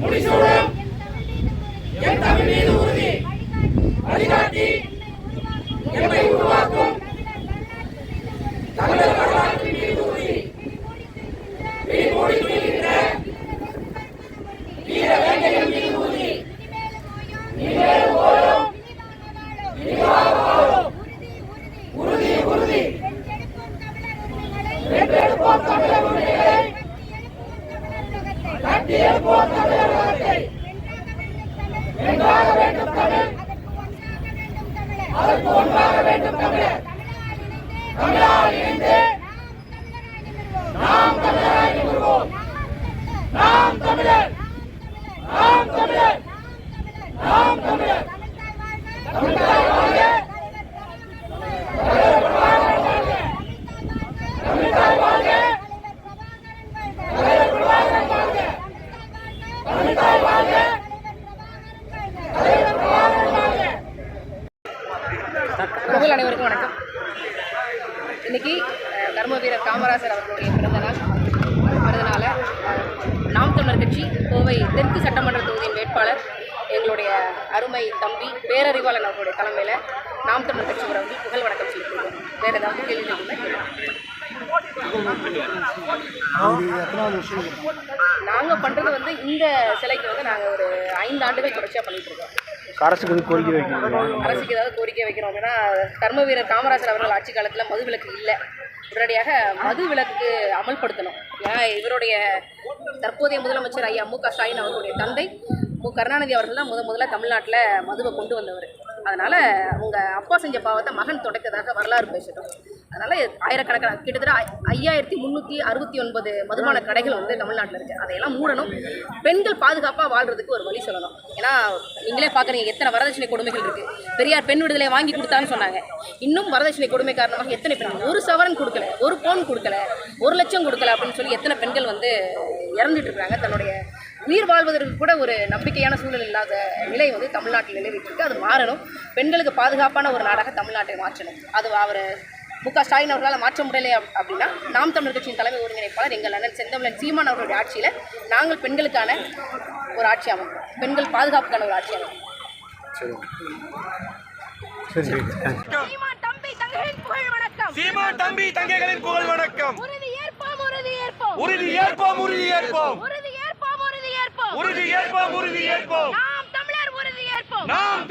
முடிசூடும் என் தமிழ் மீது உறுதி. வழிகாட்டி. எம்மை உருவாக்கும். தமிழர் வரலாற்றின் மீது உறுதி. விழிமூடி துணிகின்ற வீர வேங்கைகள் மீது உறுதி. இனிமேலும் ஓடும் இனிவாக வாழும். உறுதி உறுதி. வென்றெடுப்போம் தமிழர் அதற்கு ஒன்றாக வேண்டும் தமிழர் புகழ் அனைவருக்கும் வணக்கம். இன்னைக்கு கர்ம வீரர் காமராசர் அவர்களுடைய பிறந்தநாள் பிறந்தநாள நாம் தமிழர் கட்சி கோவை தெற்கு சட்டமன்ற தொகுதியின் வேட்பாளர் எங்களுடைய அருமை தம்பி பேரறிவாளன் அவர்களுடைய தலைமையில் நாம் தமிழர் கட்சி வந்து புகழ் வணக்கம் செலுத்திருக்கோம் வேறு ஏதாவது கேள்வி நாங்கள் பண்ணுறது வந்து இந்த சிலைக்கு வந்து நாங்கள் ஒரு ஐந்து ஆண்டுகள் தொடர்ச்சியாக பண்ணிட்டு இருக்கோம். அரசுக்கு வந்து கோரிக்கை வைக்கிறோம் அரசுக்கு ஏதாவது கோரிக்கை வைக்கிறோம் அப்படின்னா கர்ம வீரர் காமராஜர் அவர்கள் ஆட்சி காலத்தில் மது விலக்கு இல்லை. உடனடியாக மது விலக்கு அமல்படுத்தணும். ஏன்னா இவருடைய தற்போதைய முதலமைச்சர் ஐயா மு க ஸ்டாலின் அவர்களுடைய தந்தை மு கருணாநிதி அவர்கள் தான் முத முதல்ல தமிழ்நாட்டில் மதுவை கொண்டு வந்தவர். அதனால் அவங்க அப்பா செஞ்ச பாவத்தை மகன் தொடக்கதாக வரலாறு பேசட்டும். அதனால் ஆயிரக்கணக்கான கிட்டத்தட்ட ஐயாயிரத்தி முந்நூற்றி அறுபத்தி ஒன்பது மதுபான கடைகள் வந்து தமிழ்நாட்டில் இருக்குது அதையெல்லாம் மூடணும். பெண்கள் பாதுகாப்பாக வாழ்றதுக்கு ஒரு வழி சொல்லணும். ஏன்னா நீங்களே பார்க்குறீங்க எத்தனை வரதட்சணை கொடுமைகள் இருக்குது பெரியார் பெண் விடுதலை வாங்கி கொடுத்தான்னு சொன்னாங்க. இன்னும் வரதட்சணை கொடுமை காரணமாக எத்தனை பெண்கள் ஒரு சவரன் கொடுக்கல ஒரு பவுன் கொடுக்கல ஒரு லட்சம் கொடுக்கல அப்படின்னு சொல்லி எத்தனை பெண்கள் வந்து இறந்துட்டு இருக்கிறாங்க தன்னுடைய உயிர் வாழ்வதற்கு கூட ஒரு நம்பிக்கையான சூழல் இல்லாத நிலை வந்து தமிழ்நாட்டில் நிலவிட்டு இருக்கு. அது மாறணும். பெண்களுக்கு பாதுகாப்பான ஒரு நாடாக தமிழ்நாட்டை மாற்றணும். அது அவர் மு க ஸ்டாலின் அவர்களால் மாற்ற முடியலை அப்படின்னா நாம் தமிழர் கட்சியின் தலைமை ஒருங்கிணைப்பாளர் எங்கள் அண்ணன் செந்தமிழன் சீமான் அவர்களுடைய ஆட்சியில் நாங்கள் பெண்களுக்கான ஒரு ஆட்சி அமைப்போம். பெண்கள் பாதுகாப்புக்கான ஒரு ஆட்சி அமைப்போம். தம்பி தங்கைகளின் புகழ் வணக்கம். உறுதி ஏற்போம் உறுதி ஏற்போம். உறுதி ஏற்போம் உறுதி ஏற்போம். உறுதி ஏற்போம் உறுதி ஏற்போம். நாம் தமிழர் உறுதி ஏற்போம். நாம்